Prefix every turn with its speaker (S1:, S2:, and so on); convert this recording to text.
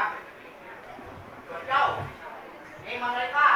S1: ครับส่วนเจ้าเองมาอะไร
S2: ก็